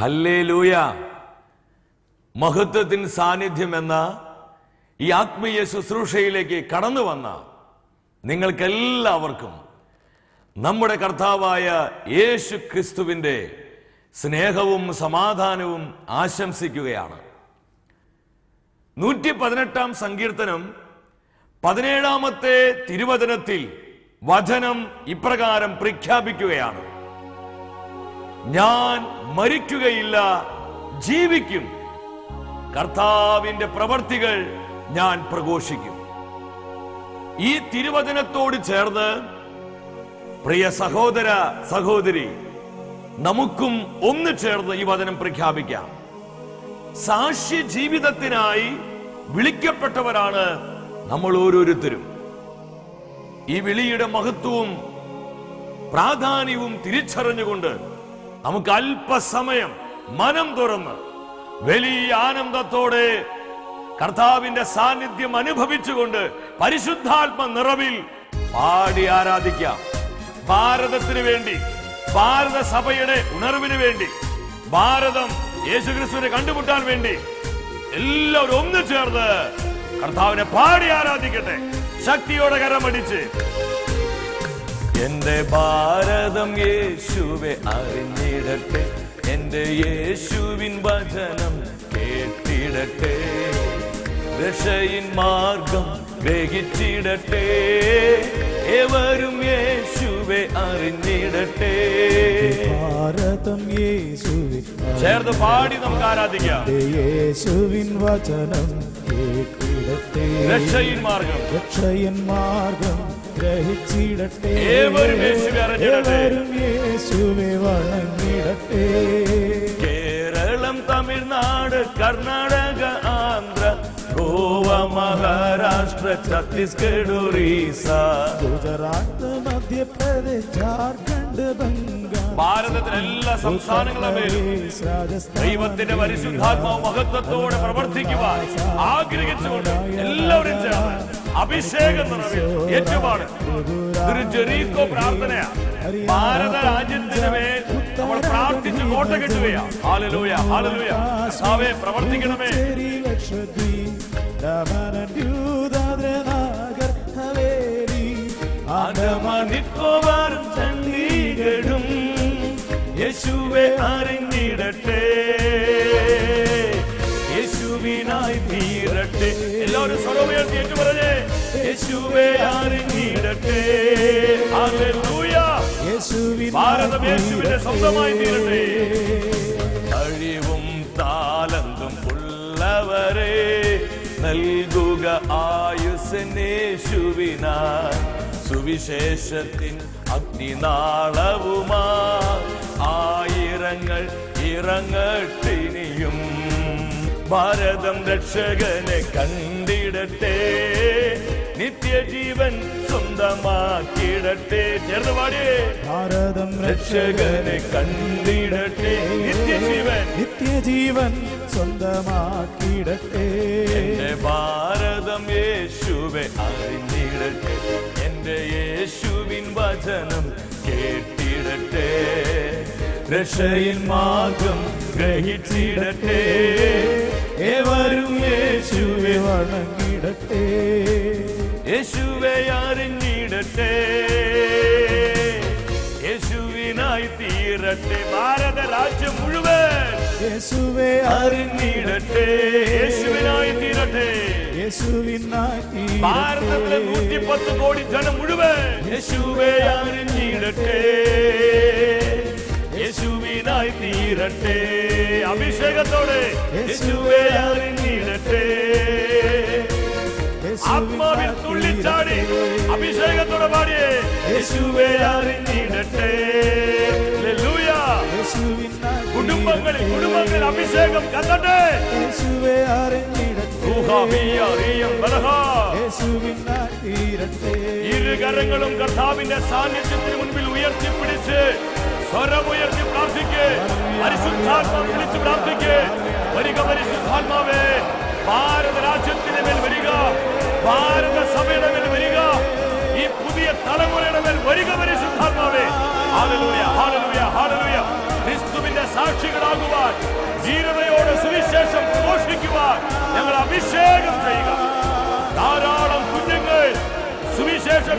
Hallelujah. മഹത്വത്തിൻ സാന്നിധ്യം എന്ന ഈ ആത്മീയ ശുശ്രൂഷയിലേക്ക് കടന്നു വന്ന നിങ്ങൾക്കെല്ലാവർക്കും നമ്മുടെ കർത്താവായ യേശു ക്രിസ്തുവിന്റെ സ്നേഹവും സമാധാനവും ആശംസിക്കുകയാണ്. നൂറ്റി പതിനെട്ടാം സങ്കീർത്തനം പതിനേഴാമത്തെ തിരുവചനത്തിൽ വചനം ഇപ്രകാരം പ്രഖ്യാപിക്കുകയാണ്. ഞാൻ മരിക്കുകയില്ല ജീവിക്കും. കർത്താവിന്റെ പ്രവർത്തികൾ ഞാൻ പ്രഘോഷിക്കും. ഈ തിരുവചനത്തോട് ചേർന്ന് പ്രിയ സഹോദര സഹോദരി നമുക്കും ഒന്ന് ചേർന്ന് ഈ വചനം പ്രഖ്യാപിക്കാം. സാക്ഷ്യ ജീവിതത്തിനായി വിളിക്കപ്പെട്ടവരാണ് നമ്മൾ ഓരോരുത്തരും. ഈ വിളിയുടെ മഹത്വവും പ്രാധാന്യവും തിരിച്ചറിഞ്ഞുകൊണ്ട് നമുക്ക് അല്പസമയം മനം തുറന്ന് വലിയ ആനന്ദത്തോടെ കർത്താവിന്റെ സാന്നിധ്യം അനുഭവിച്ചുകൊണ്ട് പരിശുദ്ധാത്മ നിറവിൽ പാടി ആരാധിക്കാം. ഭാരതത്തിന് വേണ്ടി ഭാരത സഭയുടെ ഉണർവിന് വേണ്ടി ഭാരതം യേശുക്രിസ്തുവിനെ കണ്ടുമുട്ടാൻ വേണ്ടി എല്ലാവരും ഒന്നു ചേർന്ന് കർത്താവിനെ പാടി ആരാധിക്കട്ടെ. ശക്തിയോടെ കരമടിച്ച് എന്റെ ഭാരതം യേശുവെ അറിഞ്ഞിടട്ടെ. എന്റെ യേശുവിൻ വചനം കേട്ടിടട്ടെ. രക്ഷയിൻ മാർഗം ഗ്രഹിച്ചിടട്ടെ. എവരും യേശുവെ അറിഞ്ഞിടട്ടെ. ഭാരതം യേശുവിൻ ചേർന്ന് പാടി നമുക്ക് ആരാധിക്കാം. യേശുവിൻ വചനം കേട്ടിടട്ടെ. രക്ഷയിൻ മാർഗം. രക്ഷയൻ മാർഗം ഗ്രഹിച്ചിടട്ടെ ഏവരും യേശുവെ വണങ്ങിടട്ടെ കേരളം തമിഴ്നാട് കർണാടക ഗോവ മഹാരാഷ്ട്ര ഛത്തീസ്ഗഡ് ഒറീസ. ഗുജറാത്ത് മധ്യപ്രദേശ് ജാർഖണ്ഡ് ബംഗാൾ. ഭാരതത്തിലെ എല്ലാ സംസ്ഥാനങ്ങളുടെ മേലും ദൈവത്തിന്റെ പരിശുദ്ധാത്മാവ് മഹത്വത്തോടെ പ്രവർത്തിക്കുവാൻ ആഗ്രഹിച്ചുകൊണ്ട് എല്ലാവരും ചേർന്ന് അഭിഷേകം നിറവിൽ ഏറ്റുപാട്. ഒരു ജെറീക്കോ പ്രാർത്ഥനയാ. ഭാരത രാജ്യത്തിന് മേൽ നമ്മൾ പ്രാർത്ഥിച്ച് കോട്ട കെട്ടുകയാ. Hallelujah hallelujah. കർത്താവേ പ്രവർത്തിക്കണമേ ചെറി ലക്ഷദ്വീപ് ദമൻ ദ്യൂതാദ്ര നാഗർ ഹവേലി ആൻഡമാൻ നിക്കോബാറും ചണ്ഡീഗഡും യേശുവെ അറിഞ്ഞിടട്ടെ യേശുവിനായി തീരട്ടെ എല്ലാവരും സ്വരമുയർത്തി ഏറ്റു പറഞ്ഞേ യേശുവെ അറിഞ്ഞിടട്ടെ ഹല്ലേലൂയ യേശുവിൻ ഭാരതം യേശുവിന്റെ സ്വന്തമായി തീരട്ടെ കഴിവും താലന്തും ഉള്ളവരെ നൽകുക ആയുസനേശുവിനാൽ സുവിശേഷത്തിൻ അഗ്നിനാളവുമാ. ആയിരങ്ങൾ ഇറങ്ങട്ടിനിയും. ഭാരതം രക്ഷകനെ കണ്ടിടട്ടെ. നിത്യജീവൻ സ്വന്തമാക്കിടട്ടെ. ചേർന്ന് പാടിയേ. ഭാരതം രക്ഷകനെ കണ്ടിടട്ടെ. നിത്യജീവൻ. നിത്യജീവൻ സ്വന്തമാക്കിയിടട്ടെ. ഭാരതം യേശുവെ അറിഞ്ഞിടട്ടെ. എന്റെ യേശുവിൻ വചനം കേട്ടിടട്ടെ. രക്ഷയിൽ മാർഗം ഗ്രഹിച്ചിടട്ടെ. ഏവരും യേശുവെ വണങ്ങിടട്ടെ. യേശുവെ അറിഞ്ഞിടട്ടെ. യേശുവിനായി തീരട്ടെ. ഭാരത രാജ്യം മുഴുവൻ. യേശുവെ അറിഞ്ഞിടട്ടെ. യേശുവിനായി തീരട്ടെ. യേശുവിനായി ഭാരതത്തിലെ നൂറ്റിപ്പത്ത് കോടി ജനം മുഴുവൻ യേശുവെ അറിഞ്ഞിടട്ടെ. യേശുവിനായി തീരട്ടെ. അഭിഷേകത്തോടെ യേശുവെ അറിഞ്ഞിടട്ടെ. ആത്മാവിൽ തുള്ളിച്ചാടി അഭിഷേകത്തോടെ പാടിയേ യേശുവെ അറിഞ്ഞിടട്ടെ. ഹല്ലേലൂയ. കുടുംബങ്ങളിൽ കുടുംബങ്ങളിൽ അഭിഷേകം കത്തട്ടെ യേശുവെ അറിഞ്ഞിടട്ടെ ഊഹാമിയറിയം ബലഹാ. യേശുവിനായി തീരട്ടെ ഇരു കരങ്ങളും കർത്താവിന്റെ സാന്നിധ്യത്തിന് മുൻപിൽ ഉയർത്തിപ്പിടിച്ച് സ്വരമുയർത്തി പ്രാർത്ഥിക്ക് പരിശുദ്ധാത്മാവ് വിളിച്ച് പ്രാർത്ഥിക്ക് വരിക പരിശുദ്ധാത്മാവേ ഭാരത രാജ്യത്തിന് മേൽ വരിക ഭാരത സഭയുടെ മേൽ വരിക ഈ പുതിയ തലമുറയുടെ മേൽ വരിക പരിശുദ്ധാത്മാവേ ഹാലലൂയ ഹാലലൂയ ഹാലലൂയ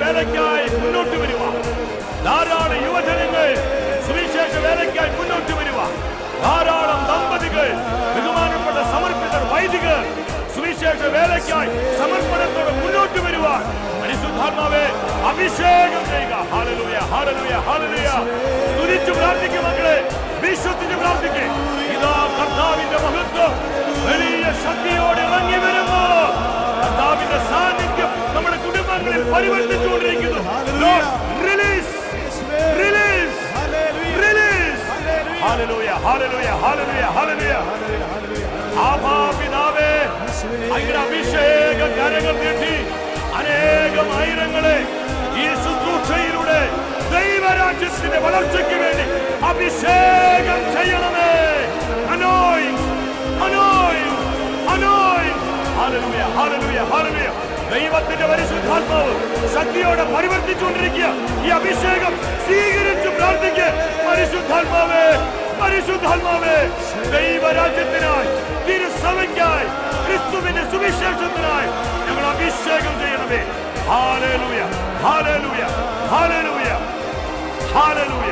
വേലയ്ക്കായി മുന്നോട്ട് വരുക ധാരാളം യുവജനങ്ങൾ സുവിശേഷ വേലയ്ക്കായി മുന്നോട്ട് വരുക ധാരാളം ദമ്പതികൾ ബഹുമാനപ്പെട്ട സമർപ്പിതർ വൈദികർ സുവിശേഷ വേലയ്ക്കായി സമർപ്പണത്തോടെ മുന്നോട്ട് വരുവാൻ പരിശുദ്ധാത്മാവെ അഭിഷേകം ചെയ്യുക. ഹാലലൂയ ഹാലലൂയ ഹാലലൂയ തുരിച്ചു പ്രാർത്ഥിക്കും മക്കളെ വിശ്വസിച്ച് പ്രാർത്ഥിക്കും. ഇതാ കർത്താവിന്റെ മഹത്വം. വലിയ ശക്തിയോടെ ഇറങ്ങി വരുന്നു. കർത്താവിന്റെ സാന്നിധ്യം നമ്മുടെ കുടുംബങ്ങളിൽ പരിവർത്തിച്ചുകൊണ്ടിരിക്കുന്നു. Release release. ആഭാ പിതാവേ അങ്ങയുടെ അഭിഷേക കരങ്ങൾ നീട്ടി അനേകം ആയിരങ്ങളെ ഈ ശുശ്രൂഷയിലൂടെ ദൈവരാജ്യത്തിന്റെ വളർച്ചയ്ക്ക് വേണ്ടി അഭിഷേകം ചെയ്യണമേ. അനോയ് അനോയ് ദൈവത്തിന്റെ പരിശുദ്ധാത്മാവ് ശക്തിയോടെ പരിവർത്തിച്ചുകൊണ്ടിരിക്കുക. ഈ അഭിഷേകം സ്വീകരിച്ച് പ്രാർത്ഥിക്കുക പരിശുദ്ധാത്മാവേ പരിശുദ്ധാത്മാവേ ദൈവരാജ്യത്തിനായി തിരുസഭയ്ക്കായി ക്രിസ്തുവിന്റെ സുവിശേഷത്തിനായി ഞങ്ങൾ അഭിഷേകം ചെയ്യണമേ. ഹാലലൂയ ഹാലലൂയ ഹാലലൂയ ഹാലലൂയ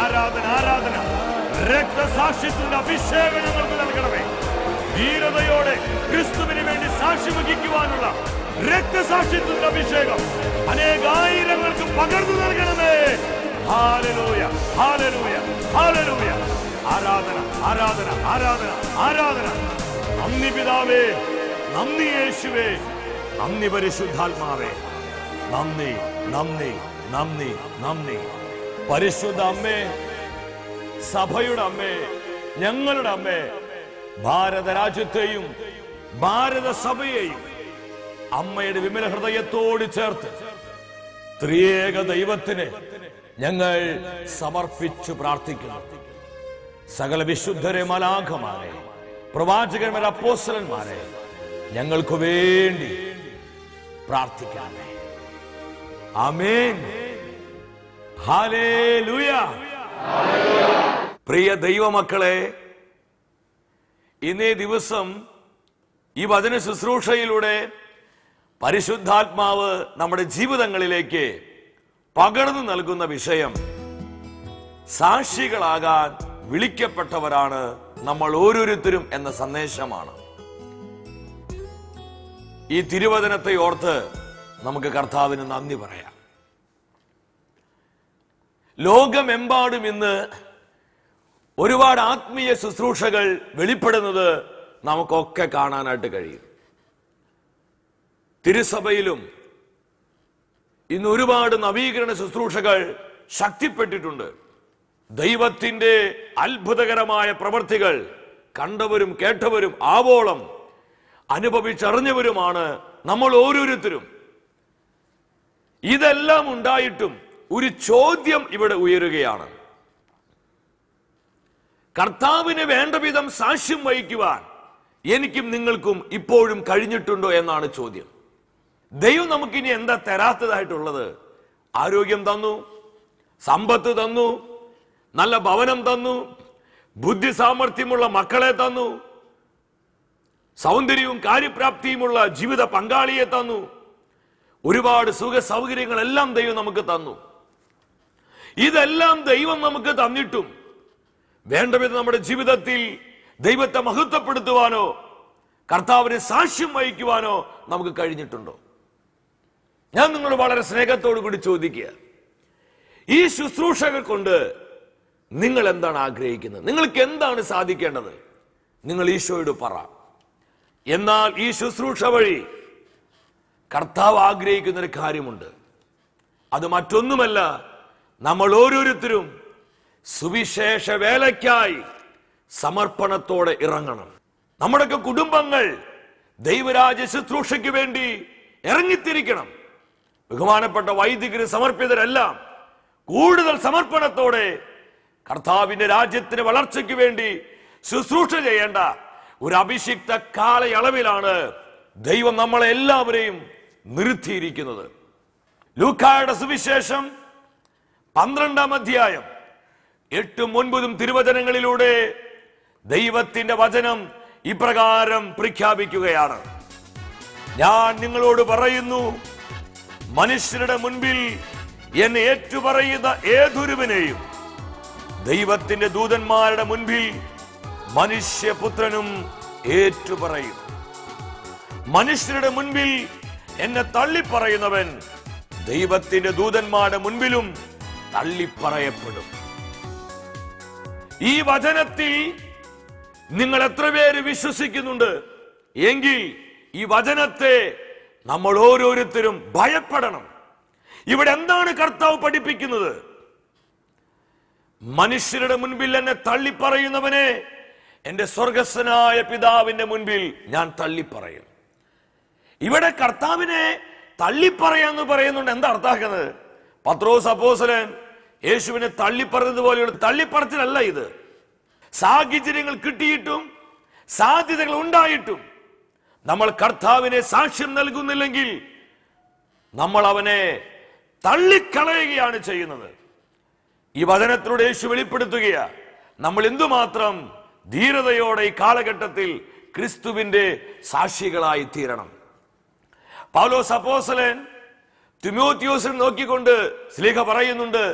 ആരാധന ആരാധന. രക്തസാക്ഷ്യത്തിന്റെ അഭിഷേകം ഞങ്ങൾക്ക് നൽകണമേ. ധീരതയോടെ ക്രിസ്തുവിന് വേണ്ടി സാക്ഷി വഹിക്കുവാനുള്ള രക്തസാക്ഷിത്വത്തിന്റെ അഭിഷേകം. അനേകായിരങ്ങൾക്ക് പകർന്നു നൽകണമേ. Hallelujah hallelujah hallelujah. ആരാധന ആരാധന ആരാധന ആരാധന. നന്ദി പിതാവേ നന്ദി യേശുവേ നന്ദി പരിശുദ്ധാത്മാവേ. നന്ദി നന്ദി നന്ദി നന്ദി. പരിശുദ്ധ അമ്മേ സഭയുടെ അമ്മേ ഞങ്ങളുടെ അമ്മേ ഭാരത രാജ്യത്തെയും ഭാരത സഭയെയും അമ്മയുടെ വിമല ഹൃദയത്തോട് ചേർത്ത് ത്രിയേക ദൈവത്തിന് ഞങ്ങൾ സമർപ്പിച്ചു പ്രാർത്ഥിക്കുന്നു. സകല വിശുദ്ധരെ മലാഖമാരെ പ്രവാചകന്മാരെ അപ്പോസ്റ്റലന്മാരെ ഞങ്ങൾക്ക് വേണ്ടി പ്രാർത്ഥിക്കാമേ ആമേൻ. ഹാലേലൂയ പ്രിയ ദൈവമക്കളെ ഇന്നേ ദിവസം ഈ വചന ശുശ്രൂഷയിലൂടെ പരിശുദ്ധാത്മാവ് നമ്മുടെ ജീവിതങ്ങളിലേക്ക് പകർന്നു നൽകുന്ന വിഷയം സാക്ഷികളാകാൻ വിളിക്കപ്പെട്ടവരാണ് നമ്മൾ ഓരോരുത്തരും എന്ന സന്ദേശമാണ്. ഈ തിരുവചനത്തെ ഓർത്ത് നമുക്ക് കർത്താവിന് നന്ദി പറയാം. ലോകമെമ്പാടും ഇന്ന് ഒരുപാട് ആത്മീയ ശുശ്രൂഷകൾ വെളിപ്പെടുന്നത് നമുക്കൊക്കെ കാണാനായിട്ട് കഴിയും. തിരുസഭയിലും ഇന്ന് ഒരുപാട് നവീകരണ ശുശ്രൂഷകൾ ശക്തിപ്പെട്ടിട്ടുണ്ട്. ദൈവത്തിന്റെ അത്ഭുതകരമായ പ്രവൃത്തികൾ കണ്ടവരും കേട്ടവരും ആവോളം അനുഭവിച്ചറിഞ്ഞവരുമാണ് നമ്മൾ ഓരോരുത്തരും. ഇതെല്ലാം ഉണ്ടായിട്ടും ഒരു ചോദ്യം ഇവിടെ ഉയരുകയാണ്. കർത്താവിന് വേണ്ട വിധം സാക്ഷ്യം വഹിക്കുവാൻ എനിക്കും നിങ്ങൾക്കും ഇപ്പോഴും കഴിഞ്ഞിട്ടുണ്ടോ എന്നാണ് ചോദ്യം. ദൈവം നമുക്കിനി എന്താ തരാത്തതായിട്ടുള്ളത്? ആരോഗ്യം തന്നു സമ്പത്ത് തന്നു നല്ല ഭവനം തന്നു ബുദ്ധി സാമർഥ്യമുള്ള മക്കളെ തന്നു സൗന്ദര്യവും കാര്യപ്രാപ്തിയുമുള്ള ജീവിത പങ്കാളിയെ തന്നു ഒരുപാട് സുഖ സൗകര്യങ്ങളെല്ലാം ദൈവം നമുക്ക് തന്നു. ഇതെല്ലാം ദൈവം നമുക്ക് തന്നിട്ടും വേണ്ട വിധം നമ്മുടെ ജീവിതത്തിൽ ദൈവത്തെ മഹത്വപ്പെടുത്തുവാനോ കർത്താവിനെ സാക്ഷ്യം വഹിക്കുവാനോ നമുക്ക് കഴിഞ്ഞിട്ടുണ്ടോ? ഞാൻ നിങ്ങൾ വളരെ സ്നേഹത്തോടു കൂടി ചോദിക്കുക. ഈ ശുശ്രൂഷകൾ കൊണ്ട് നിങ്ങൾ എന്താണ് ആഗ്രഹിക്കുന്നത്? നിങ്ങൾക്ക് എന്താണ് സാധിക്കേണ്ടത്? നിങ്ങൾ ഈശോയോട് പറ. എന്നാൽ ഈ ശുശ്രൂഷ വഴി കർത്താവ് ആഗ്രഹിക്കുന്ന ഒരു കാര്യമുണ്ട്. അത് മറ്റൊന്നുമല്ല നമ്മൾ ഓരോരുത്തരും സുവിശേഷ വേലയ്ക്കായി സമർപ്പണത്തോടെ ഇറങ്ങണം. നമ്മുടെയൊക്കെ കുടുംബങ്ങൾ ദൈവരാജ്യ ശുശ്രൂഷയ്ക്ക് വേണ്ടി ഇറങ്ങിത്തിരിക്കണം. ബഹുമാനപ്പെട്ട വൈദികര് സമർപ്പിതരെല്ലാം കൂടുതൽ സമർപ്പണത്തോടെ കർത്താവിന്റെ രാജ്യത്തിന് വളർച്ചയ്ക്ക് വേണ്ടി ശുശ്രൂഷ ചെയ്യേണ്ട ഒരു അഭിഷിക്ത കാലയളവിലാണ് ദൈവം നമ്മളെ എല്ലാവരെയും നിർത്തിയിരിക്കുന്നത്. ലൂക്കായുടെ സുവിശേഷം പന്ത്രണ്ടാം അധ്യായം എട്ടും ഒൻപതും തിരുവചനങ്ങളിലൂടെ ദൈവത്തിന്റെ വചനം ഇപ്രകാരം പ്രഖ്യാപിക്കുകയാണ്. ഞാൻ നിങ്ങളോട് പറയുന്നു മനുഷ്യരുടെ മുൻപിൽ എന്നെ ഏറ്റുപറയുന്ന ഏതൊരുവിനെയും ദൈവത്തിന്റെ ദൂതന്മാരുടെ മുൻപിൽ മനുഷ്യപുത്രനും ഏറ്റുപറയും. മനുഷ്യരുടെ മുൻപിൽ എന്നെ തള്ളിപ്പറയുന്നവൻ ദൈവത്തിന്റെ ദൂതന്മാരുടെ മുൻപിലും തള്ളിപ്പറയപ്പെടും. ഈ വചനത്തിൽ നിങ്ങൾ എത്ര പേര് വിശ്വസിക്കുന്നുണ്ട്? എങ്കിൽ ഈ വചനത്തെ നമ്മൾ ഓരോരുത്തരും ഭയപ്പെടണം. ഇവിടെ എന്താണ് കർത്താവ് പഠിപ്പിക്കുന്നത്? മനുഷ്യരുടെ മുൻപിൽ എന്നെ തള്ളിപ്പറയുന്നവനെ എന്റെ സ്വർഗസ്വനായ പിതാവിന്റെ മുൻപിൽ ഞാൻ തള്ളിപ്പറയും. ഇവിടെ കർത്താവിനെ തള്ളിപ്പറയാന്ന് പറയുന്നുണ്ട്. എന്താ അർത്ഥാക്കുന്നത് പത്രോസ് അപ്പോസലൻ യേശുവിനെ തള്ളിപ്പറഞ്ഞതുപോലെയുള്ള തള്ളിപ്പറച്ചിലല്ല ഇത്. സാഹചര്യങ്ങൾ കിട്ടിയിട്ടും സാധ്യതകൾ ഉണ്ടായിട്ടും നമ്മൾ കർത്താവിനെ സാക്ഷ്യം നൽകുന്നില്ലെങ്കിൽ നമ്മൾ അവനെ തള്ളിക്കളയുകയാണ് ചെയ്യുന്നത്. ഈ വചനത്തിലൂടെ യേശു വെളിപ്പെടുത്തുകയാണ് നമ്മൾ എന്തുമാത്രം ധീരതയോടെ ഈ കാലഘട്ടത്തിൽ ക്രിസ്തുവിന്റെ സാക്ഷികളായി തീരണം. പൗലോ സപ്പോസലൻ തിമോത്യോസിൽ നോക്കിക്കൊണ്ട് സ്ലീഹ പറയുന്നുണ്ട്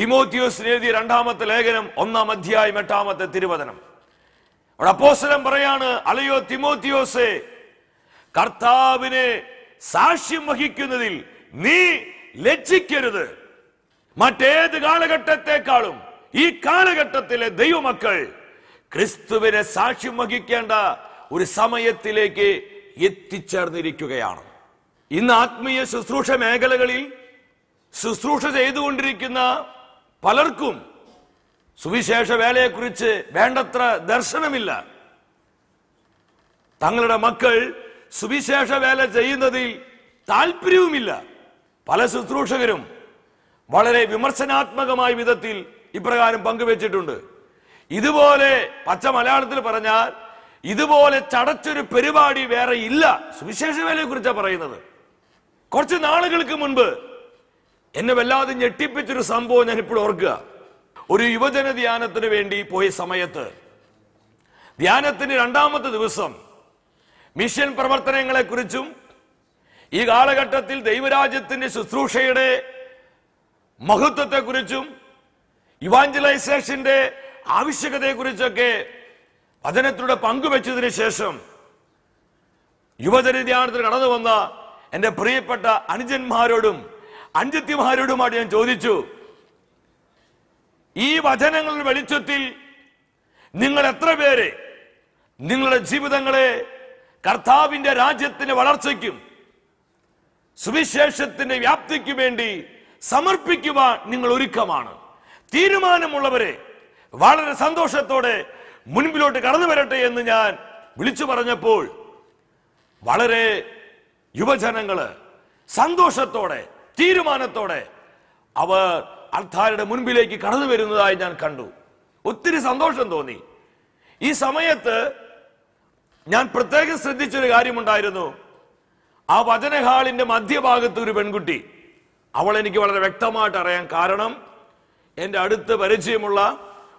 തിമോത്യോസിന് എഴുതിയ രണ്ടാമത്തെ ലേഖനം ഒന്നാം അധ്യായം എട്ടാമത്തെ തിരുവചനം. അവിടെ അപ്പോസ്തലൻ പറയാണ് അലയോ തിമോത്തിയോസേ കർത്താവിനെ സാക്ഷ്യം വഹിക്കുന്നതിൽ നീ ലജ്ജിക്കരുത്. മറ്റേത് കാലഘട്ടത്തെക്കാളും ഈ കാലഘട്ടത്തിലെ ദൈവമക്കൾ ക്രിസ്തുവിനെ സാക്ഷ്യം വഹിക്കേണ്ട ഒരു സമയത്തിലേക്ക് എത്തിച്ചേർന്നിരിക്കുകയാണ്. ഇന്ന് ആത്മീയ ശുശ്രൂഷ മേഖലകളിൽ ശുശ്രൂഷ ചെയ്തുകൊണ്ടിരിക്കുന്ന പലർക്കും സുവിശേഷ വേലയെക്കുറിച്ച് വേണ്ടത്ര ദർശനമില്ല. തങ്ങളുടെ മക്കൾ സുവിശേഷ വേല ചെയ്യുന്നതിൽ താല്പര്യവുമില്ല പല ശുശ്രൂഷകരും വളരെ വിമർശനാത്മകമായ വിധത്തിൽ ഇപ്രകാരം പങ്കുവച്ചിട്ടുണ്ട്. ഇതുപോലെ പച്ച മലയാളത്തിൽ പറഞ്ഞാൽ ഇതുപോലെ ചടച്ചൊരു പരിപാടി വേറെ ഇല്ല. സുവിശേഷ വേലയെ കുറിച്ചാണ് പറയുന്നത്. കുറച്ച് നാളുകൾക്ക് മുൻപ് എന്നെ വല്ലാതെ ഞെട്ടിപ്പിച്ചൊരു സംഭവം ഞാൻ ഇപ്പോൾ ഓർക്കുക. ഒരു യുവജന ധ്യാനത്തിന് വേണ്ടി പോയ സമയത്ത് ധ്യാനത്തിന്റെ രണ്ടാമത്തെ ദിവസം മിഷൻ പ്രവർത്തനങ്ങളെക്കുറിച്ചും ഈ കാലഘട്ടത്തിൽ ദൈവരാജ്യത്തിന്റെ ശുശ്രൂഷയുടെ മഹത്വത്തെക്കുറിച്ചും ഇവാഞ്ചലൈസേഷന്റെ ആവശ്യകതയെക്കുറിച്ചൊക്കെ വചനത്തിലൂടെ പങ്കുവെച്ചതിന് ശേഷം യുവജന ധ്യാനത്തിൽ കടന്നു വന്ന എന്റെ പ്രിയപ്പെട്ട അനുജന്മാരോടും അഞ്ചത്തിമാരോടുമായിട്ട് ഞാൻ ചോദിച്ചു ഈ വചനങ്ങളുടെ വെളിച്ചത്തിൽ നിങ്ങൾ എത്ര പേര് നിങ്ങളുടെ ജീവിതങ്ങളെ കർത്താവിന്റെ രാജ്യത്തിന്റെ വളർച്ചയ്ക്കും സുവിശേഷത്തിന്റെ വ്യാപ്തിക്ക് വേണ്ടി സമർപ്പിക്കുവാൻ നിങ്ങൾ ഒരുക്കമാണ്. തീരുമാനമുള്ളവരെ വളരെ സന്തോഷത്തോടെ മുൻപിലോട്ട് കടന്നു വരട്ടെ എന്ന് ഞാൻ വിളിച്ചു പറഞ്ഞപ്പോൾ വളരെ യുവജനങ്ങൾ സന്തോഷത്തോടെ തീരുമാനത്തോടെ അവർ അർത്ഥാരുടെ മുൻപിലേക്ക് കടന്നു വരുന്നതായി ഞാൻ കണ്ടു. ഒത്തിരി സന്തോഷം തോന്നി. ഈ സമയത്ത് ഞാൻ പ്രത്യേകം ശ്രദ്ധിച്ചൊരു കാര്യമുണ്ടായിരുന്നു. ആ വചനഹാളിന്റെ മധ്യഭാഗത്ത് ഒരു പെൺകുട്ടി. അവൾ എനിക്ക് വളരെ വ്യക്തമായിട്ട് അറിയാൻ കാരണം എന്റെ അടുത്ത് പരിചയമുള്ള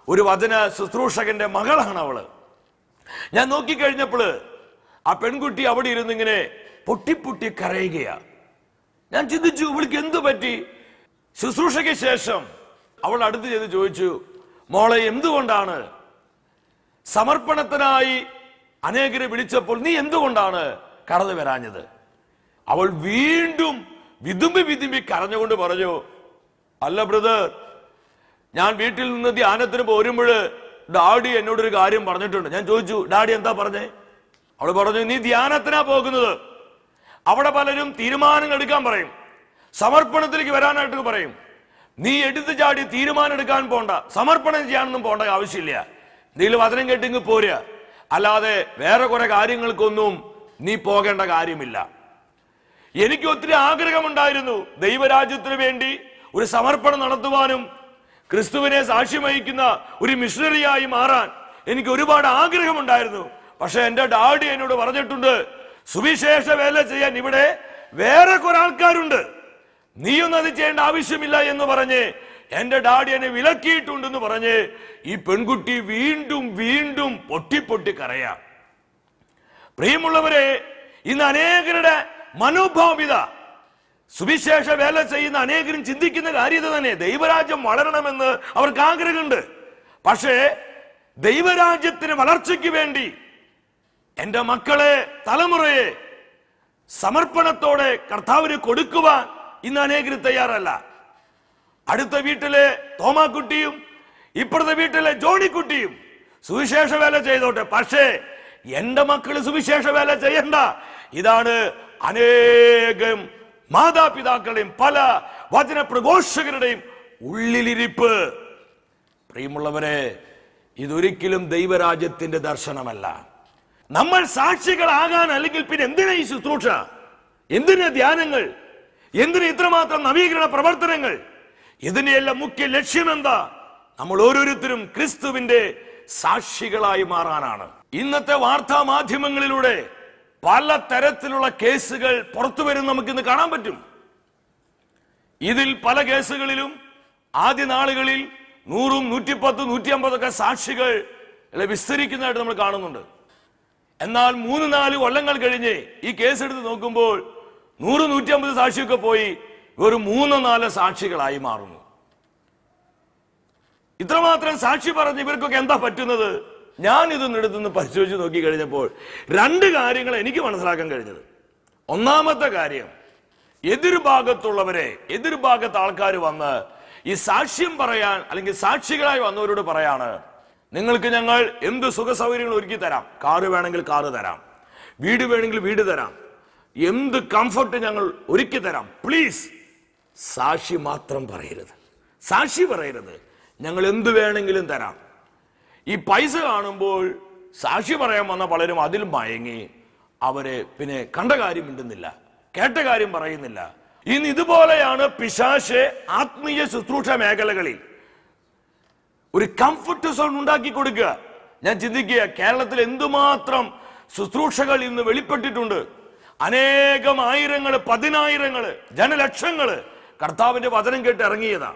ഒരു വചന ശുശ്രൂഷകന്റെ മകളാണ് അവൾ ഞാൻ നോക്കിക്കഴിഞ്ഞപ്പോൾ ആ പെൺകുട്ടി അവിടെ ഇരുന്നിങ്ങനെ പൊട്ടിപ്പൊട്ടി കരയുകയാ ഞാൻ ചിന്തിച്ചു ഇവൾക്ക് എന്തു പറ്റി? ശുശ്രൂഷയ്ക്ക് ശേഷം അവൾ അടുത്ത് ചെയ്ത് ചോദിച്ചു മോളെ എന്തുകൊണ്ടാണ്? സമർപ്പണത്തിനായി അനേകരെ വിളിച്ചപ്പോൾ നീ എന്തുകൊണ്ടാണ് കടന്നു വരാഞ്ഞത്? അവൾ വീണ്ടും വിതുമ്പി വിതുമ്പി കരഞ്ഞുകൊണ്ട് പറഞ്ഞു അല്ല ബ്രദർ ഞാൻ വീട്ടിൽ നിന്ന് ധ്യാനത്തിന് പോരുമ്പോൾ ഡാഡി എന്നോടൊരു കാര്യം പറഞ്ഞിട്ടുണ്ട്. ഞാൻ ചോദിച്ചു ഡാഡി എന്താ പറഞ്ഞേ? അവൾ പറഞ്ഞു നീ ധ്യാനത്തിനാ പോകുന്നത്. അവിടെ പലരും തീരുമാനങ്ങൾ എടുക്കാൻ പറയും. സമർപ്പണത്തിലേക്ക് വരാനായിട്ട് പറയും. നീ എടുത്തു ചാടി തീരുമാനം എടുക്കാൻ പോണ്ട. സമർപ്പണം ചെയ്യാനൊന്നും പോണ്ട ആവശ്യമില്ല. എന്തെങ്കിലും വചനം കേട്ടിങ്ങ് പോര അല്ലാതെ വേറെ കുറെ കാര്യങ്ങൾക്കൊന്നും നീ പോകേണ്ട കാര്യമില്ല. എനിക്ക് ഒത്തിരി ആഗ്രഹമുണ്ടായിരുന്നു ദൈവരാജ്യത്തിന് വേണ്ടി ഒരു സമർപ്പണം നടത്തുവാനും ക്രിസ്തുവിനെ സാക്ഷ്യം വഹിക്കുന്ന ഒരു മിഷണറിയായി മാറാൻ. എനിക്ക് ഒരുപാട് ആഗ്രഹമുണ്ടായിരുന്നു. പക്ഷെ എന്റെ ഡാഡി എന്നോട് പറഞ്ഞിട്ടുണ്ട് സുവിശേഷ വേല ചെയ്യാൻ ഇവിടെ വേറെ കുറെ ആൾക്കാരുണ്ട്. നീയൊന്നും അത് ചെയ്യേണ്ട ആവശ്യമില്ല എന്ന് പറഞ്ഞ് എന്റെ ഡാഡി എന്നെ വിലക്കിയിട്ടുണ്ടെന്ന് പറഞ്ഞ് ഈ പെൺകുട്ടി വീണ്ടും വീണ്ടും പൊട്ടി പൊട്ടി കരയാ. പ്രിയമുള്ളവരെ ഇന്ന് അനേകരുടെ മനോഭാവിത സുവിശേഷ വേല ചെയ്യുന്ന അനേകരും ചിന്തിക്കുന്ന കാര്യം തന്നെ. ദൈവരാജ്യം വളരണമെന്ന് അവർക്ക് ആഗ്രഹമുണ്ട്. പക്ഷേ ദൈവരാജ്യത്തിന് വളർച്ചയ്ക്ക് വേണ്ടി എന്റെ മക്കളെ തലമുറയെ സമർപ്പണത്തോടെ കർത്താവിന് കൊടുക്കുവാൻ ഇന്ന് അനേകർ തയ്യാറല്ല. അടുത്ത വീട്ടിലെ തോമാക്കുട്ടിയും ഇപ്പുറത്തെ വീട്ടിലെ ജോണിക്കുട്ടിയും സുവിശേഷ വേല ചെയ്തോട്ടെ. പക്ഷേ എന്റെ മക്കൾ സുവിശേഷ വേല ചെയ്യണ്ട. ഇതാണ് അനേകം മാതാപിതാക്കളുടെയും പല വചന പ്രഘോഷകരുടെയും ഉള്ളിലിരിപ്പ്. പ്രിയമുള്ളവരെ ഇതൊരിക്കലും ദൈവരാജ്യത്തിന്റെ ദർശനമല്ല. നമ്മൾ സാക്ഷികളാകാൻ അല്ലെങ്കിൽ പിന്നെ എന്തിനാ ഈ ശുശ്രൂഷ? എന്തിനാ ധ്യാനങ്ങൾ? എന്തിനു ഇത്രമാത്രം നവീകരണ പ്രവർത്തനങ്ങൾ? ഇതിനെയെല്ലാം മുഖ്യ ലക്ഷ്യം എന്താ? നമ്മൾ ഓരോരുത്തരും ക്രിസ്തുവിന്റെ സാക്ഷികളായി മാറാനാണ്. ഇന്നത്തെ വാർത്താ മാധ്യമങ്ങളിലൂടെ പല തരത്തിലുള്ള കേസുകൾ പുറത്തു വരും നമുക്ക് ഇന്ന് കാണാൻ പറ്റും. ഇതിൽ പല കേസുകളിലും ആദ്യ നാളുകളിൽ നൂറും നൂറ്റിപ്പത്തും നൂറ്റി അമ്പതൊക്കെ സാക്ഷികൾ വിസ്തരിക്കുന്നതായിട്ട് നമ്മൾ കാണുന്നുണ്ട്. എന്നാൽ മൂന്ന് നാല് കൊല്ലങ്ങൾ കഴിഞ്ഞ് ഈ കേസ് എടുത്ത് നോക്കുമ്പോൾ നൂറ് നൂറ്റി അമ്പത് സാക്ഷിയൊക്കെ പോയി ഒരു മൂന്നോ നാലോ സാക്ഷികളായി മാറുന്നു. ഇത്രമാത്രം സാക്ഷി പറഞ്ഞ് ഇവർക്കൊക്കെ എന്താ പറ്റുന്നത്? ഞാൻ ഇതൊന്നും എടുത്തുനിന്ന് പരിശോധിച്ച് നോക്കി കഴിഞ്ഞപ്പോൾ രണ്ട് കാര്യങ്ങൾ എനിക്ക് മനസ്സിലാക്കാൻ കഴിഞ്ഞത്. ഒന്നാമത്തെ കാര്യം എതിർഭാഗത്തുള്ളവരെ എതിർഭാഗത്ത് ആൾക്കാർ വന്ന് ഈ സാക്ഷ്യം പറയാൻ അല്ലെങ്കിൽ സാക്ഷികളായി വന്നവരോട് പറയാണ് നിങ്ങൾക്ക് ഞങ്ങൾ എന്ത് സുഖ സൗകര്യങ്ങൾ ഒരുക്കി തരാം? കാറ് വേണമെങ്കിൽ കാറ് തരാം. വീട് വേണമെങ്കിൽ വീട് തരാം. എന്ത് കംഫർട്ട് ഞങ്ങൾ ഒരുക്കി തരാം. പ്ലീസ് സാക്ഷി മാത്രം പറയരുത്. സാക്ഷി പറയരുത്. ഞങ്ങൾ എന്ത് വേണമെങ്കിലും തരാം. ഈ പൈസ കാണുമ്പോൾ സാക്ഷി പറയാൻ വന്ന പലരും അതിൽ മയങ്ങി. അവരെ പിന്നെ കണ്ട കാര്യം മിണ്ടുന്നില്ല. കേട്ട കാര്യം പറയുന്നില്ല. ഇന്ന് ഇതുപോലെയാണ് പിശാശ് ആത്മീയ ശുശ്രൂഷ മേഖലകളിൽ. ഒരു കംഫർട്ട് സോൺ ഉണ്ടാക്കി കൊടുക്കുക. ഞാൻ ചിന്തിക്കുക കേരളത്തിൽ എന്തുമാത്രം ശുശ്രൂഷകൾ ഇന്ന് വെളിപ്പെട്ടിട്ടുണ്ട്. അനേകം ആയിരങ്ങൾ പതിനായിരങ്ങൾ ജനലക്ഷങ്ങൾ കർത്താവിന്റെ വചനം കേട്ട് ഇറങ്ങിയതാ.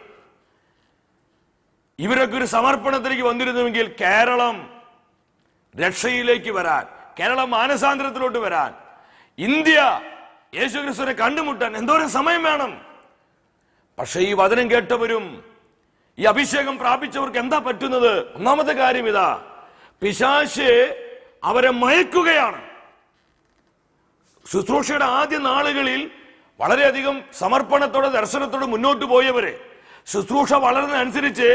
ഇവരൊക്കെ ഒരു സമർപ്പണത്തിലേക്ക് വന്നിരുന്നുവെങ്കിൽ കേരളം രക്ഷയിലേക്ക് വരാൻ കേരളം മാനസാന്തരത്തിലോട്ട് വരാൻ ഇന്ത്യ യേശുക്രിസ്തുവിനെ കണ്ടുമുട്ടാൻ എന്തോരം സമയം വേണം. പക്ഷേ ഈ വചനം കേട്ടവരും ഈ അഭിഷേകം പ്രാപിച്ചവർക്ക് എന്താ പറ്റുന്നത്? ഒന്നാമത്തെ കാര്യം ഇതാ. പിശാശ് അവരെ മയക്കുകയാണ്. ശുശ്രൂഷയുടെ ആദ്യ നാളുകളിൽ വളരെയധികം സമർപ്പണത്തോടെ ദർശനത്തോടെ മുന്നോട്ട് പോയവരെ. ശുശ്രൂഷ വളർന്നതനുസരിച്ച്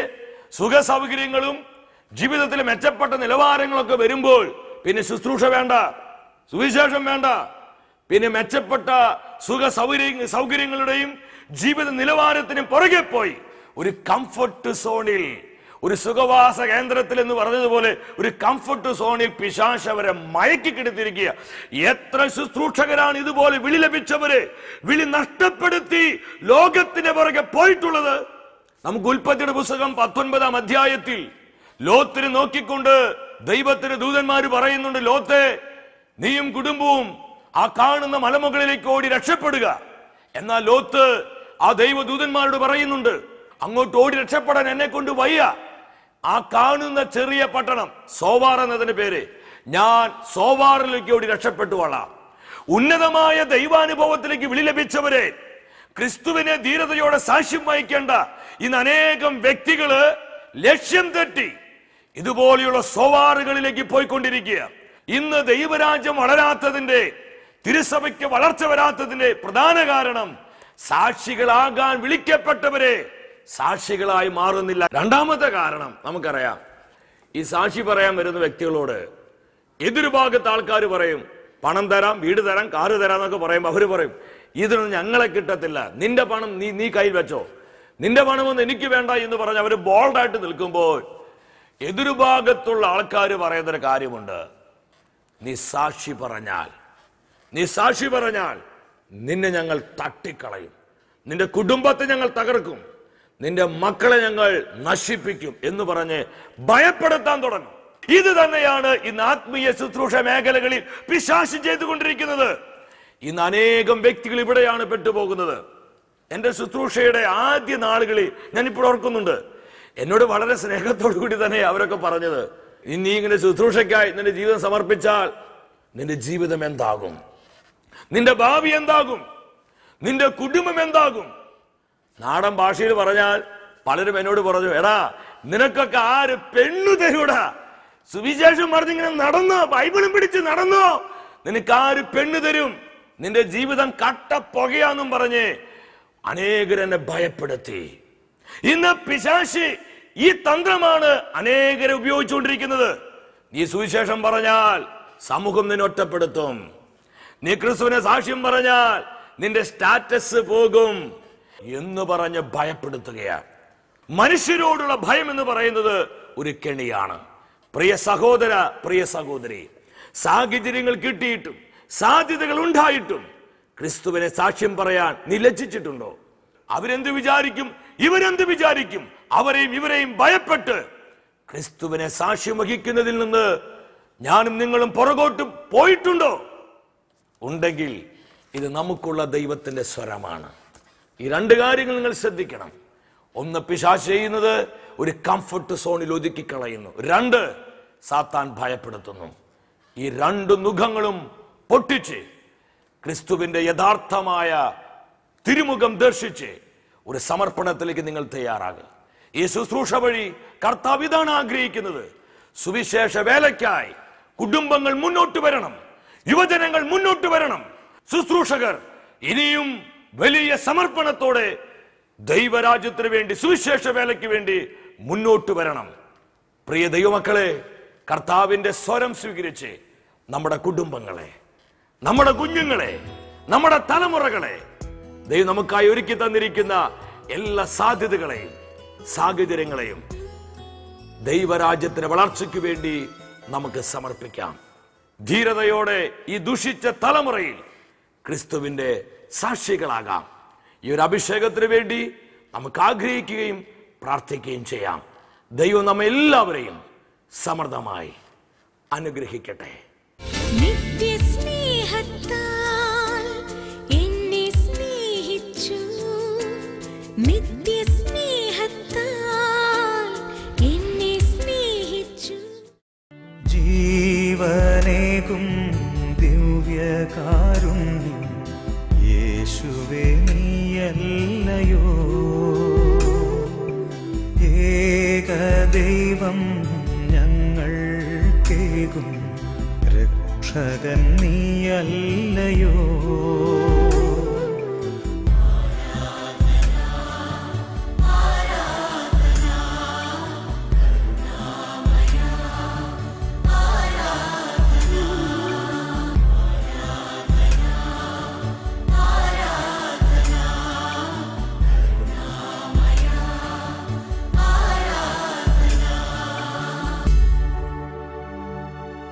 സുഖ സൗകര്യങ്ങളും ജീവിതത്തിലെ മെച്ചപ്പെട്ട നിലവാരങ്ങളൊക്കെ വരുമ്പോൾ പിന്നെ ശുശ്രൂഷ വേണ്ട സുവിശേഷം വേണ്ട. പിന്നെ മെച്ചപ്പെട്ട സുഖ സൗകര്യ സൗകര്യങ്ങളുടെയും ജീവിത നിലവാരത്തിനും പുറകെ പോയി. ഒരു കംഫർട്ട് സോണിൽ ഒരു സുഖവാസ കേന്ദ്രത്തിൽ എന്ന് പറഞ്ഞതുപോലെ ഒരു കംഫർട്ട് സോണിൽ പിശാശ് അവരെ മയക്കി കിടത്തിരിക്കുക എത്ര ശുശ്രൂഷകരാണ് ഇതുപോലെ വിളി ലഭിച്ചവരെ വിളി നഷ്ടപ്പെടുത്തി ലോകത്തിന് പുറകെ പോയിട്ടുള്ളത്? നമുക്ക് ഉൽപ്പത്തിയുടെ പുസ്തകം പത്തൊൻപതാം അധ്യായത്തിൽ ലോത്തിന് നോക്കിക്കൊണ്ട് ദൈവത്തിന് ദൂതന്മാര് പറയുന്നുണ്ട് ലോത്തെ നീയും കുടുംബവും ആ കാണുന്ന മലമുകളിലേക്ക് ഓടി രക്ഷപ്പെടുക. എന്നാൽ ലോത്ത് ആ ദൈവദൂതന്മാരോട് പറയുന്നുണ്ട് അങ്ങോട്ട് ഓടി രക്ഷപ്പെടാൻ എന്നെ കൊണ്ട് വയ്യ. ആ കാണുന്ന ചെറിയ പട്ടണം സോവാർ എന്നതിന്റെ പേര്. ഞാൻ സോവാറിലേക്ക് ഓടി രക്ഷപ്പെട്ടു കൊള്ളാം. ഉന്നതമായ ദൈവാനുഭവത്തിലേക്ക് വിളി ലഭിച്ചവരെ ക്രിസ്തുവിനെ ധീരതയോടെ സാക്ഷ്യം വഹിക്കേണ്ട ഇന്ന് അനേകം വ്യക്തികൾ ലക്ഷ്യം തെറ്റി ഇതുപോലെയുള്ള സോവാറുകളിലേക്ക് പോയിക്കൊണ്ടിരിക്കുക. ഇന്ന് ദൈവരാജ്യം വളരാത്തതിന്റെ തിരുസഭയ്ക്ക് വളർച്ച വരാത്തതിന്റെ പ്രധാന കാരണം സാക്ഷികളാകാൻ വിളിക്കപ്പെട്ടവരെ സാക്ഷികളായി മാറുന്നില്ല. രണ്ടാമത്തെ കാരണം നമുക്കറിയാം. ഈ സാക്ഷി പറയാൻ വരുന്ന വ്യക്തികളോട് എതിർഭാഗത്ത് ആൾക്കാർ പറയും പണം തരാം വീട് തരാം കാറ് തരാം എന്നൊക്കെ പറയുമ്പോൾ അവർ പറയും ഇതിനൊന്നും ഞങ്ങളെ കിട്ടത്തില്ല. നിന്റെ പണം നീ നീ കയ്യിൽ വെച്ചോ. നിന്റെ പണമൊന്നും എനിക്ക് വേണ്ട എന്ന് പറഞ്ഞ് അവർ ബോൾഡായിട്ട് നിൽക്കുമ്പോൾ എതിർഭാഗത്തുള്ള ആൾക്കാർ പറയുന്നൊരു കാര്യമുണ്ട്. നീ സാക്ഷി പറഞ്ഞാൽ നീ സാക്ഷി പറഞ്ഞാൽ നിന്നെ ഞങ്ങൾ തട്ടിക്കളയും. നിന്റെ കുടുംബത്തെ ഞങ്ങൾ തകർക്കും. നിന്റെ മക്കളെ ഞങ്ങൾ നശിപ്പിക്കും എന്ന് പറഞ്ഞ് ഭയപ്പെടുത്താൻ തുടങ്ങും. ഇത് തന്നെയാണ് ഇന്ന് ആത്മീയ ശുശ്രൂഷ മേഖലകളിൽ പിശാശി ചെയ്തുകൊണ്ടിരിക്കുന്നത്. ഇന്ന് അനേകം വ്യക്തികൾ ഇവിടെയാണ് പെട്ടുപോകുന്നത്. എന്റെ ശുശ്രൂഷയുടെ ആദ്യ നാളുകളിൽ ഞാൻ ഇപ്പോൾ ഓർക്കുന്നുണ്ട്. എന്നോട് വളരെ സ്നേഹത്തോടു കൂടി തന്നെ അവരൊക്കെ പറഞ്ഞത്. "ഇനി നീ ഇങ്ങനെ ശുശ്രൂഷയ്ക്കായി നിന്റെ ജീവിതം സമർപ്പിച്ചാൽ നിന്റെ ജീവിതം എന്താകും? നിന്റെ ഭാവി എന്താകും? നിന്റെ കുടുംബം എന്താകും? നാടൻ ഭാഷയിൽ പറഞ്ഞാൽ പലരും എന്നോട് പറഞ്ഞു എടാ നിനക്കൊക്കെ ആര് പെണ്ണു തരൂടാ? സുവിശേഷം പറഞ്ഞിങ്ങനെ നടന്നോ? ബൈബിളും പിടിച്ച് നടന്നോ? നിനക്ക് ആര് പെണ്ണു തരും? നിന്റെ ജീവിതം കട്ട പുകയാന്നും പറഞ്ഞ് അനേകരെന്നെ ഭയപ്പെടുത്തി. ഇന്ന് പിശാശി ഈ തന്ത്രമാണ് അനേകരെ ഉപയോഗിച്ചുകൊണ്ടിരിക്കുന്നത്. നീ സുവിശേഷം പറഞ്ഞാൽ സമൂഹം നിന്നെ ഒറ്റപ്പെടുത്തും. നീ ക്രിസ്തുവിനെ സാക്ഷ്യം പറഞ്ഞാൽ നിന്റെ സ്റ്റാറ്റസ് പോകും. എന്ന് പറഞ്ഞ് ഭയപ്പെടുത്തുകയാണ്. മനുഷ്യരോടുള്ള ഭയം എന്ന് പറയുന്നത് ഒരു കെണിയാണ്. പ്രിയ സഹോദര പ്രിയ സഹോദരി സാഹചര്യങ്ങൾ കിട്ടിയിട്ടും സാധ്യതകൾ ഉണ്ടായിട്ടും ക്രിസ്തുവിനെ സാക്ഷ്യം പറയാൻ നീ അവരെന്ത് വിചാരിക്കും? ഇവരെന്ത് വിചാരിക്കും? അവരെയും ഇവരെയും ഭയപ്പെട്ട് ക്രിസ്തുവിനെ സാക്ഷ്യം വഹിക്കുന്നതിൽ നിന്ന് ഞാനും നിങ്ങളും പുറകോട്ട് പോയിട്ടുണ്ടോ? ഉണ്ടെങ്കിൽ ഇത് നമുക്കുള്ള ദൈവത്തിന്റെ സ്വരമാണ്. ഈ രണ്ട് കാര്യങ്ങൾ നിങ്ങൾ ശ്രദ്ധിക്കണം. ഒന്ന് പിശാച് ചെയ്യുന്നത് ഒരു കംഫർട്ട് സോണിൽ ഒതുക്കി കളയുന്നു. രണ്ട് സാത്താൻ ഭയപ്പെടുത്തുന്നു. ഈ രണ്ട് മുഖങ്ങളും പൊട്ടിച്ച് ക്രിസ്തുവിന്റെ യഥാർത്ഥമായ തിരുമുഖം ദർശിച്ച് ഒരു സമർപ്പണത്തിലേക്ക് നിങ്ങൾ തയ്യാറാകുക. ഈ ശുശ്രൂഷ വഴി കർത്താവ് ഇതാണ് ആഗ്രഹിക്കുന്നത്. സുവിശേഷ വേലയ്ക്കായി കുടുംബങ്ങൾ മുന്നോട്ട് വരണം. യുവജനങ്ങൾ മുന്നോട്ട് വരണം. ശുശ്രൂഷകർ ഇനിയും വലിയ സമർപ്പണത്തോടെ ദൈവരാജ്യത്തിന് വേണ്ടി സുവിശേഷ വേലയ്ക്ക് വേണ്ടി മുന്നോട്ട് വരണം. പ്രിയ ദൈവമക്കളെ കർത്താവിന്റെ സ്വരം സ്വീകരിച്ച് നമ്മുടെ കുടുംബങ്ങളെ നമ്മുടെ കുഞ്ഞുങ്ങളെ നമ്മുടെ തലമുറകളെ ദൈവം നമുക്കായി ഒരുക്കി തന്നിരിക്കുന്ന എല്ലാ സാധ്യതകളെയും സാഹചര്യങ്ങളെയും ദൈവരാജ്യത്തിന്റെ വളർച്ചയ്ക്ക് വേണ്ടി നമുക്ക് സമർപ്പിക്കാം. ധീരതയോടെ ഈ ദുഷിച്ച തലമുറയിൽ ക്രിസ്തുവിന്റെ സാക്ഷികളാകാം. ഈ ഒരു അഭിഷേകത്തിന് വേണ്ടി നമുക്ക് ആഗ്രഹിക്കുകയും പ്രാർത്ഥിക്കുകയും ചെയ്യാം. ദൈവം നമ്മെല്ലാവരെയും സമൃദ്ധമായി അനുഗ്രഹിക്കട്ടെ.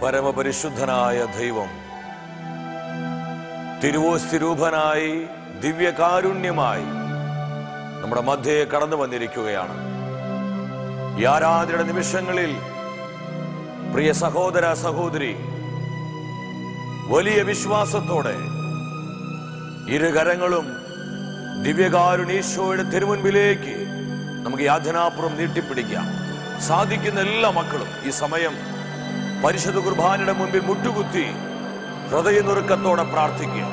പരമപരിശുദ്ധനായ ദൈവം. തിരുവോസ്തിരൂപനായി ദിവ്യകാരുണ്യമായി നമ്മുടെ മധ്യയെ കടന്നു വന്നിരിക്കുകയാണ്. ഈ ആരാധനയുടെ നിമിഷങ്ങളിൽ പ്രിയ സഹോദര സഹോദരി വലിയ വിശ്വാസത്തോടെ ഇരുകരങ്ങളും ദിവ്യകാരുണീശോയുടെ തിരുമുൻപിലേക്ക് നമുക്ക് യാതനാപുറം നീട്ടിപ്പിടിക്കാം. സാധിക്കുന്ന എല്ലാ മക്കളും ഈ സമയം പരിശുദ്ധ കുർബാനയുടെ മുമ്പിൽ മുട്ടുകുത്തി ഹൃദയനുറുക്കത്തോടെ പ്രാർത്ഥിക്കുക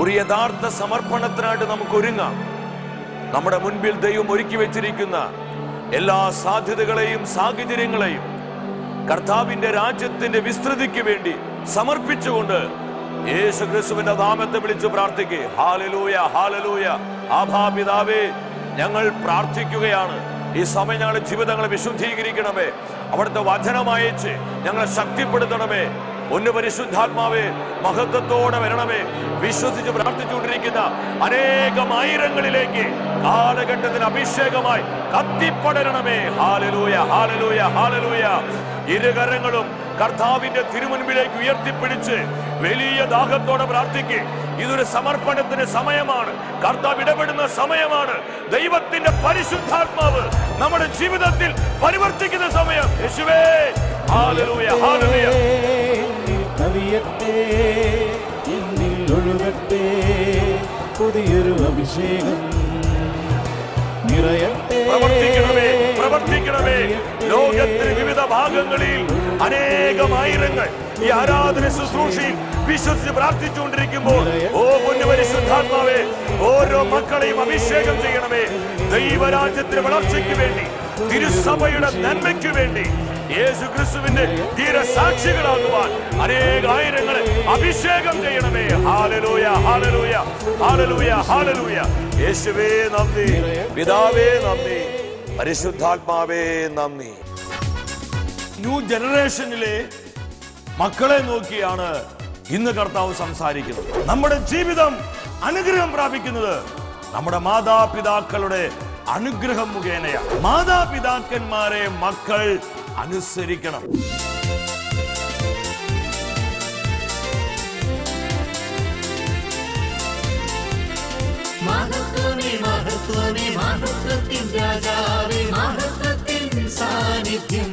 ഒരു യഥാർത്ഥ സമർപ്പണത്തിനായിട്ട് നമുക്ക് ഒരുങ്ങാം. നമ്മുടെ മുൻപിൽ ദൈവം ഒരുക്കി വെച്ചിരിക്കുന്ന എല്ലാ സാധ്യതകളെയും സാഹചര്യങ്ങളെയും കർത്താവിന്റെ രാജ്യത്തിന്റെ വിസ്തൃതിക്ക് വേണ്ടി സമർപ്പിച്ചുകൊണ്ട് യേശു ക്രിസ്തുവിന്റെ നാമത്തെ വിളിച്ച് പ്രാർത്ഥിക്കുക ഹാലലൂയ ഹാലലൂയ. ആഭാപിതാവേ ഞങ്ങൾ പ്രാർത്ഥിക്കുകയാണ്. ഈ സമയം ഞങ്ങളുടെ ജീവിതങ്ങളെ വിശുദ്ധീകരിക്കണമേ. അവിടുത്തെ വചനം അയച്ച് ഞങ്ങളെ ശക്തിപ്പെടുത്തണമേ. ഒന്ന് പരിശുദ്ധാത്മാവേ മഹത്വത്തോടെ വരണമേ. വിശ്വസിച്ച് പ്രാർത്ഥിച്ചുകൊണ്ടിരിക്കുന്ന അനേകം ആയിരങ്ങളിലേക്ക് കാലഘട്ടത്തിന് അഭിഷേകമായി കത്തിപ്പടരണമേ. Hallelujah hallelujah hallelujah. ഇരുകരങ്ങളും കർത്താവിന്റെ തിരുമുൻപിലേക്ക് ഉയർത്തിപ്പിടിച്ച് വലിയ ദാഹത്തോടെ പ്രാർത്ഥിക്കുക ഇതൊരു സമർപ്പണത്തിന് സമയമാണ്. കർത്താവ് ഇടപെടുന്ന സമയമാണ്. ദൈവത്തിന്റെ പരിശുദ്ധാത്മാവ് നമ്മുടെ ജീവിതത്തിൽ പരിവർത്തിക്കുന്ന സമയം. യേശുവേ ഹാലലൂയ ഹാലലൂയ എന്നിൽ ഒഴുകട്ടെ. പുതിയൊരു അഭിഷേകം നിറയട്ടെ. പ്രവർത്തിക്കണമേ പ്രവർത്തിക്കണമേ ലോകത്തിന് വിവിധ ഭാഗങ്ങളിൽ അനേകം ആയിരങ്ങൾ ഈ ആരാധന ശുശ്രൂഷയിൽ വിശ്വസിച്ച് പ്രാർത്ഥിച്ചുകൊണ്ടിരിക്കുമ്പോൾ ഓ പൊന്നുപരിശുദ്ധാത്മാവേ ഓരോ മക്കളെയും അഭിഷേകം ചെയ്യണമേ. ദൈവരാജ്യത്തിന്റെ വളർച്ചയ്ക്ക് വേണ്ടി തിരുസഭയുടെ നന്മയ്ക്ക് വേണ്ടി യേശു ക്രിസ്തുവിന്റെ ധീരസാക്ഷികളാകുവാൻ അനേക ആയിരങ്ങളെ അഭിഷേകം ചെയ്യണമേ. Hallelujah hallelujah hallelujah hallelujah. യേശുവേ നന്ദി. പിതാവേ നന്ദി. പരിശുദ്ധാത്മാവേ നന്ദി. ന്യൂ ജനറേഷനിലെ മക്കളെ നോക്കിയാണ് ഇന്ന് കർത്താവ് സംസാരിക്കുന്നത്. നമ്മുടെ ജീവിതം അനുഗ്രഹം പ്രാപിക്കുന്നത് നമ്മുടെ മാതാപിതാക്കളുടെ അനുഗ്രഹം മുഖേനയാണ്. മാതാപിതാക്കന്മാരെ മക്കൾ അനുസരിക്കണം. മഹത്വമേ മഹത്വമേ. മഹത്വത്തിൻ രാജാവേ മഹത്വത്തിൻ സാന്നിധ്യം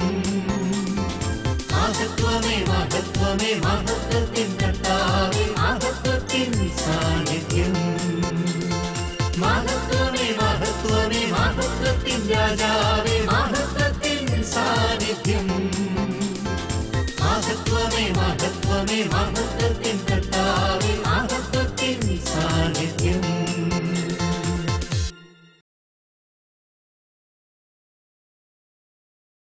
മഹത്വമേ മഹത്വമേ മഹത്വത്തിൻ കർത്താവേ മഹത്വത്തിൻ സാന്നിധ്യം മഹത്വമേ മഹത്വമേ മഹത്വത്തിൻ രാജാവേ